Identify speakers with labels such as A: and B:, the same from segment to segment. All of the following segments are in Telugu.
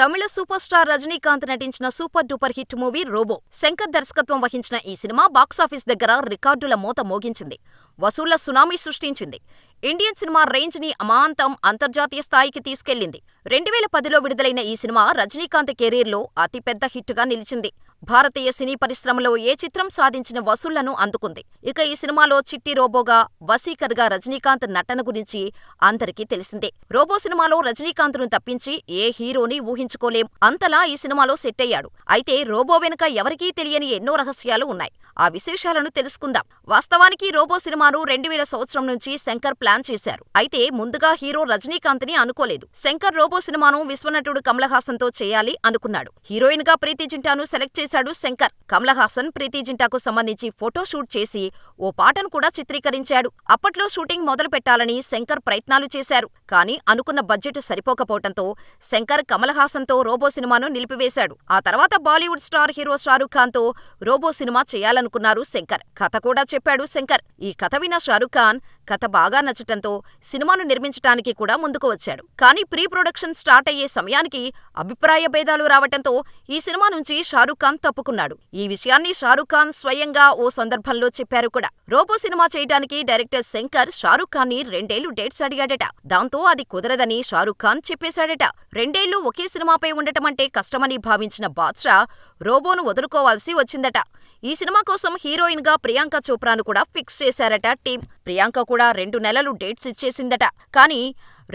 A: తమిళ సూపర్ స్టార్ రజనీకాంత్ నటించిన super duper hit movie Robo. Shankar దర్శకత్వం వహించిన ఈ సినిమా బాక్సాఫీస్ దగ్గర రికార్డుల మోత మోగించింది. వసూళ్ళ సునామీ సృష్టించింది. ఇండియన్ సినిమా రేంజ్ని అమాంతం అంతర్జాతీయ స్థాయికి తీసుకెళ్ళింది. రెండువేల పదిలో విడుదలైన ఈ సినిమా రజనీకాంత్ కెరీర్లో అతిపెద్ద హిట్టుగా నిలిచింది. భారతీయ సినీ పరిశ్రమలో ఏ చిత్రం సాధించిన వసూళ్ళను అందుకుంది. ఇక ఈ సినిమాలో చిట్టి రోబోగా, వసీకర్గా రజనీకాంత్ నటన గురించి అందరికీ తెలిసిందే. రోబో సినిమాలో రజనీకాంత్ను తప్పించి ఏ హీరోని ఊహించుకోలేం. అంతలా ఈ సినిమాలో సెట్టయ్యాడు. అయితే రోబో వెనుక ఎవరికీ తెలియని ఎన్నో రహస్యాలు ఉన్నాయి. ఆ విశేషాలను తెలుసుకుందాం. వాస్తవానికి రోబో సినిమాను రెండువేల సంవత్సరం నుంచి శంకర్ ప్లాన్ చేశారు. అయితే ముందుగా హీరో రజనీకాంత్ని అనుకోలేదు. శంకర్ రోబో సినిమాను విశ్వనటుడు కమలహాసన్తో తో చేయాలి అనుకున్నాడు. హీరోయిన్గా ప్రీతి జింటాను సెలెక్ట్ చేశాడు శంకర్. కమల్ హాసన్ ప్రీతి జింటాకు సంబంధించి ఫోటో షూట్ చేసి ఓ పాటను కూడా చిత్రీకరించాడు. అప్పట్లో షూటింగ్ మొదలు పెట్టాలని శంకర్ ప్రయత్నాలు చేశారు. కానీ అనుకున్న బడ్జెట్ సరిపోకపోవటంతో శంకర్ కమల్ హాసన్ రోబో సినిమాను నిలిపివేశాడు. ఆ తర్వాత బాలీవుడ్ స్టార్ హీరో షారూఖ్ ఖాన్తో రోబో సినిమా చేయాలనుకున్నారు శంకర్. కథ కూడా చెప్పాడు శంకర్. ఈ కథ విన్న షారూఖ్ ఖాన్ కథ బాగా నచ్చటంతో సినిమాను నిర్మించటానికి కూడా ముందుకు వచ్చాడు. కానీ ప్రీ ప్రొడక్షన్ స్టార్ట్ అయ్యే సమయానికి అభిప్రాయ భేదాలు రావటంతో ఈ సినిమా నుంచి షారూఖ్ ఖాన్ తప్పుకున్నాడు. ఈ విషయాన్ని షారూఖ్ ఖాన్ స్వయంగా ఓ సందర్భంలో చెప్పారు కూడా. రోబో సినిమా చేయడానికి డైరెక్టర్ శంకర్ షారూఖ్ ఖాన్ని రెండేళ్ళు డేట్స్ అడిగాడట. దాంతో అది కుదరదని షారూఖ్ ఖాన్ చెప్పేశాడట. రెండేళ్ళు ఒకే సినిమాపై ఉండటమంటే కష్టమని భావించిన బాద్షా రోబోను వదులుకోవాల్సి వచ్చిందట. ఈ సినిమా కోసం హీరోయిన్గా ప్రియాంక చోప్రాను కూడా ఫిక్స్ చేశారట టీం. ప్రియాంక కూడా రెండు నెలలు డేట్స్ ఇచ్చేసిందట. కానీ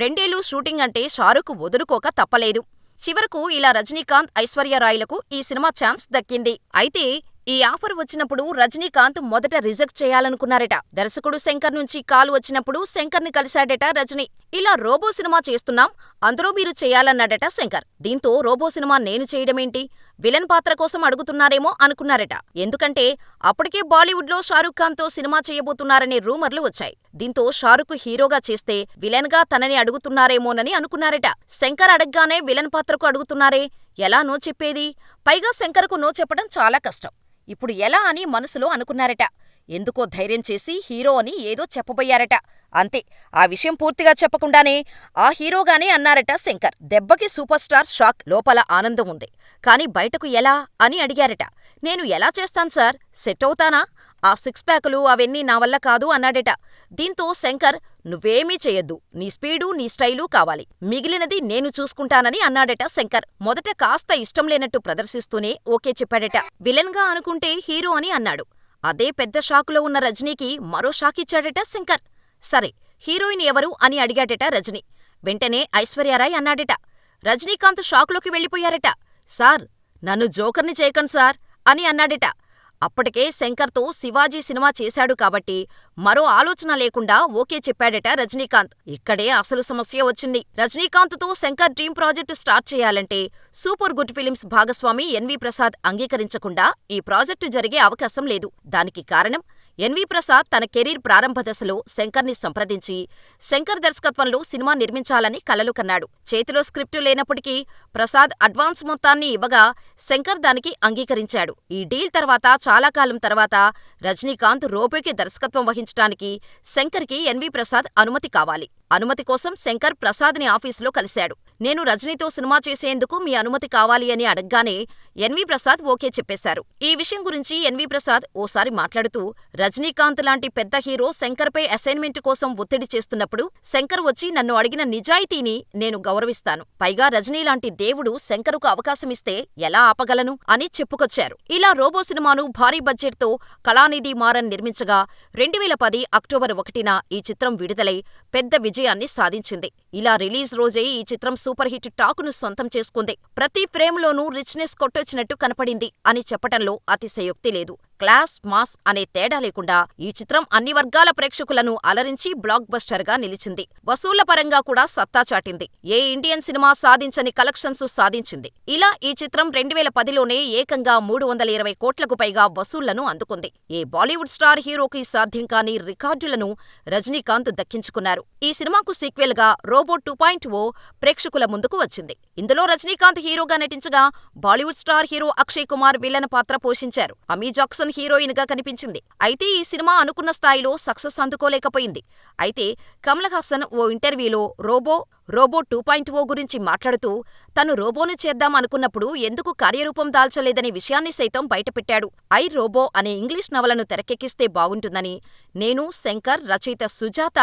A: రెండేళ్ళు షూటింగ్ అంటే షారుఖ్ వదులుకోక తప్పలేదు. చివరకు ఇలా రజనీకాంత్, ఐశ్వర్యరాయ్లకు ఈ సినిమా ఛాన్స్ దక్కింది. అయితే ఈ ఆఫర్ వచ్చినప్పుడు రజనీకాంత్ మొదట రిజెక్ట్ చేయాలనుకున్నారట. దర్శకుడు శంకర్ నుంచి కాల్ వచ్చినప్పుడు శంకర్ని కలిశాడట రజనీ. ఇలా రోబో సినిమా చేస్తున్నాం, అందరూ మీరు చేయాలన్నాడట శంకర్. దీంతో రోబో సినిమా నేను చేయడమేంటి? విలన్ పాత్ర కోసం అడుగుతున్నారేమో అనుకున్నారట. ఎందుకంటే అప్పటికే బాలీవుడ్లో షారూఖ్ ఖాన్తో సినిమా చేయబోతున్నారనే రూమర్లు వచ్చాయి. దీంతో షారుఖ్ హీరోగా చేస్తే విలన్గా తనని అడుగుతున్నారేమోనని అనుకున్నారట. శంకర్ అడగ్గానే విలన్ పాత్రకు అడుగుతున్నారే ఎలా నో చెప్పేది? పైగా శంకర్కు నో చెప్పడం చాలా కష్టం. ఇప్పుడు ఎలా అని మనసులో అనుకున్నారట. ఎందుకో ధైర్యం చేసి హీరో అని ఏదో చెప్పబోయారట. అంతే ఆ విషయం పూర్తిగా చెప్పకుండానే ఆ హీరోగానే అన్నారట శంకర్. దెబ్బకి సూపర్ స్టార్ షాక్. లోపల ఆనందం ఉంది. కానీ బయటకు ఎలా అని అడిగారట. నేను ఎలా చేస్తాను సార్? సెట్ అవుతానా? ఆ సిక్స్ ప్యాకులు అవన్నీ నా వల్ల కాదు అన్నాడట. దీంతో శంకర్ నువ్వేమీ చెయ్యొద్దు. నీ స్పీడు, నీ స్టైలు కావాలి. మిగిలినది నేను చూసుకుంటానని అన్నాడట శంకర్. మొదట కాస్త ఇష్టం లేనట్టు ప్రదర్శిస్తూనే ఓకే చెప్పాడట. విలన్గా అనుకుంటే హీరో అని అన్నాడు. అదే పెద్ద షాకులో ఉన్న రజనీకి మరో షాకిచ్చాడట శంకర్. సరే హీరోయిన్ ఎవరు అని అడిగాడట రజనీ. వెంటనే ఐశ్వర్యారాయ్ అన్నాడట. రజనీకాంత్ షాకులోకి వెళ్ళిపోయారట. సార్ నన్ను జోకర్ని చేయకండి సార్ అని అన్నాడట. అప్పటికే శంకర్తో శివాజీ సినిమా చేశాడు కాబట్టి మరో ఆలోచన లేకుండా ఓకే చెప్పాడట రజనీకాంత్. ఇక్కడే అసలు సమస్య వచ్చింది. రజనీకాంత్తో శంకర్ డ్రీమ్ ప్రాజెక్టు స్టార్ట్ చేయాలంటే సూపర్ గుడ్ ఫిలిమ్స్ భాగస్వామి ఎన్వి ప్రసాద్ అంగీకరించకుండా ఈ ప్రాజెక్టు జరిగే అవకాశం లేదు. దానికి కారణం ఎన్వి ప్రసాద్ తన కెరీర్ ప్రారంభ దశలో శంకర్ని సంప్రదించి శంకర్ దర్శకత్వంలో సినిమా నిర్మించాలని కలలు కన్నాడు. చేతిలో స్క్రిప్టు లేనప్పటికీ ప్రసాద్ అడ్వాన్స్ మొత్తాన్ని ఇవ్వగా శంకర్ దానికి అంగీకరించాడు. ఈ డీల్ తర్వాత చాలా కాలం తర్వాత రజనీకాంత్ రోబోకి దర్శకత్వం వహించటానికి శంకర్కి ఎన్వి ప్రసాద్ అనుమతి కావాలి. అనుమతి కోసం శంకర్ ప్రసాద్ని ఆఫీసులో కలిశాడు. నేను రజనీతో సినిమా చేసేందుకు మీ అనుమతి కావాలి అని అడగ్గానే ఎన్వి ప్రసాద్ ఓకే చెప్పేశారు. ఈ విషయం గురించి ఎన్వి ప్రసాద్ ఓసారి మాట్లాడుతూ రజనీకాంత్ లాంటి పెద్ద హీరో శంకర్పై అసైన్మెంట్ కోసం ఒత్తిడి చేస్తున్నప్పుడు శంకర్ వచ్చి నన్ను అడిగిన నిజాయితీని నేను గౌరవిస్తాను. పైగా రజనీ లాంటి దేవుడు శంకరుకు అవకాశమిస్తే ఎలా ఆపగలను అని చెప్పుకొచ్చారు. ఇలా రోబో సినిమాను భారీ బడ్జెట్తో కళానిధి మారన్ నిర్మించగా రెండువేల పది అక్టోబర్ ఒకటిన ఈ చిత్రం విడుదలై పెద్ద విజయాన్ని సాధించింది. ఇలా రిలీజ్ రోజే ఈ చిత్రం సూపర్ హిట్ టాకును సొంతం చేసుకుంది. ప్రతి ఫ్రేమ్లోనూ రిచ్నెస్ కొట్టొచ్చినట్టు కనపడింది అని చెప్పటంలో అతిశయోక్తి లేదు. క్లాస్, మాస్ అనే తేడా లేకుండా ఈ చిత్రం అన్ని వర్గాల ప్రేక్షకులను అలరించి బ్లాక్ బస్టర్గా నిలిచింది. వసూళ్ళ పరంగా కూడా సత్తా చాటింది. ఏ ఇండియన్ సినిమా సాధించని కలెక్షన్స్ సాధించింది. ఇలా ఈ చిత్రం రెండువేల పదిలోనే ఏకంగా మూడు వందల ఇరవై కోట్లకు పైగా వసూళ్ళను అందుకుంది. ఏ బాలీవుడ్ స్టార్ హీరోకి సాధ్యం కాని రికార్డులను రజనీకాంత్ దక్కించుకున్నారు. ఈ సినిమాకు సీక్వెల్గా రోబో టూ పాయింట్ ఓ ప్రేక్షకుల ముందుకు వచ్చింది. ఇందులో రజనీకాంత్ హీరోగా నటించగా Bollywood star hero Akshay Kumar villain పాత్ర పోషించారు. అమీ జాక్సన్ హీరోయిన్గా కనిపించింది. అయితే ఈ సినిమా అనుకున్న స్థాయిలో సక్సెస్ అందుకోలేకపోయింది. అయితే కమల్ హాసన్ ఓ ఇంటర్వ్యూలో Robo Robo two point O గురించి మాట్లాడుతూ తను రోబోను చేద్దాం అనుకున్నప్పుడు ఎందుకు కార్యరూపం దాల్చలేదనే విషయాన్ని సైతం బయటపెట్టాడు. ఐ రోబో అనే ఇంగ్లీష్ నవలను తెరకెక్కిస్తే బాగుంటుందని నేను శంకర్ రచయిత సుజాత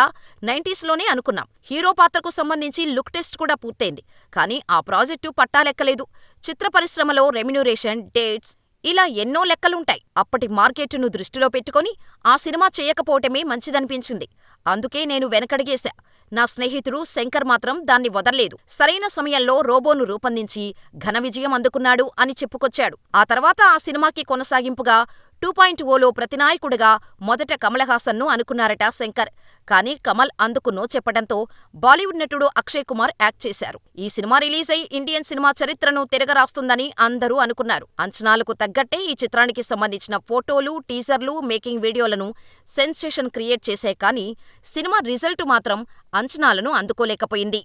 A: నైంటీస్లోనే అనుకున్నాం. హీరో పాత్రకు సంబంధించి లుక్ టెస్ట్ కూడా పూర్తయింది. కానీ ఆ ప్రాజెక్టు పట్టాలెక్కలేదు. చిత్ర పరిశ్రమలో రెమ్యునరేషన్ డేట్స్ ఇలా ఎన్నో లెక్కలుంటాయి. అప్పటి మార్కెట్టును దృష్టిలో పెట్టుకొని ఆ సినిమా చేయకపోవటమే మంచిదనిపించింది. అందుకే నేను వెనకడిగేశా. నా స్నేహితుడు శంకర్ మాత్రం దాన్ని వదల్లేదు. సరైన సమయంలో రోబోను రూపొందించి ఘన విజయం అందుకున్నాడు అని చెప్పుకొచ్చాడు. ఆ తర్వాత ఆ సినిమాకి కొనసాగింపుగా టూ పాయింట్ ఓలో ప్రతినాయకుడిగా మొదట కమల్ హాసన్ను అనుకున్నారట శంకర్. కానీ కమల్ అందుకు నో చెప్పడంతో బాలీవుడ్ నటుడు అక్షయ్ కుమార్ యాక్ట్ చేశారు. ఈ సినిమా రిలీజ్ అయి ఇండియన్ సినిమా చరిత్రను తిరగరాస్తుందని అందరూ అనుకున్నారు. అంచనాలకు తగ్గట్టే ఈ చిత్రానికి సంబంధించిన ఫోటోలు టీజర్లు మేకింగ్ వీడియోలను సెన్సేషన్ క్రియేట్ చేశాయి కానీ సినిమా రిజల్ట్ మాత్రం అంచనాలను అందుకోలేకపోయింది.